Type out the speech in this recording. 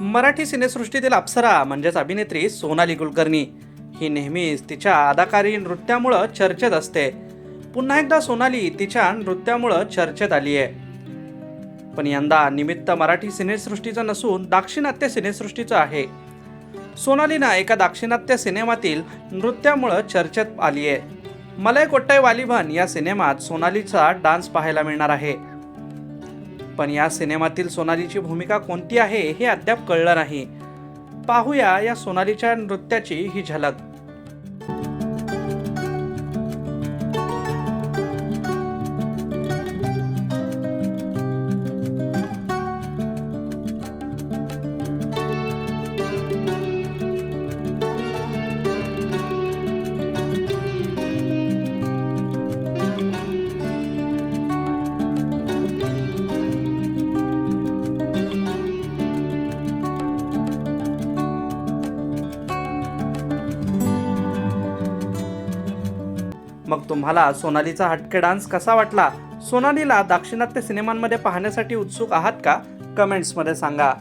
मराठी सिनेसृष्टीतील अप्सरा म्हणजेच अभिनेत्री सोनाली कुलकर्णी. ही नेहमीच तिच्या अदाकारी नृत्यामुळं चर्चेत असते. पुन्हा एकदा सोनाली तिच्या नृत्यामुळं चर्चेत आली आहे. पण यंदा निमित्त मराठी सिनेसृष्टीचं नसून दाक्षिणात्य सिनेसृष्टीचं आहे. सोनालीनं एका दाक्षिणात्य सिनेमातील नृत्यामुळं चर्चेत आली आहे मलय कोट्टय वालिभन या सिनेमात सोनालीचा डान्स पाहायला मिळणार आहे. पण या सिनेमातील सोनालीची भूमिका कोणती आहे हे अद्याप कळलं नाही. पाहूया या सोनालीच्या नृत्याची ही झलक. मग तुम्हाला सोनालीचा हटके डान्स कसा वाटला? सोनालीला दाक्षिणात्य सिनेमांमध्ये पाहण्यासाठी उत्सुक आहात का? कमेंट्समध्ये सांगा.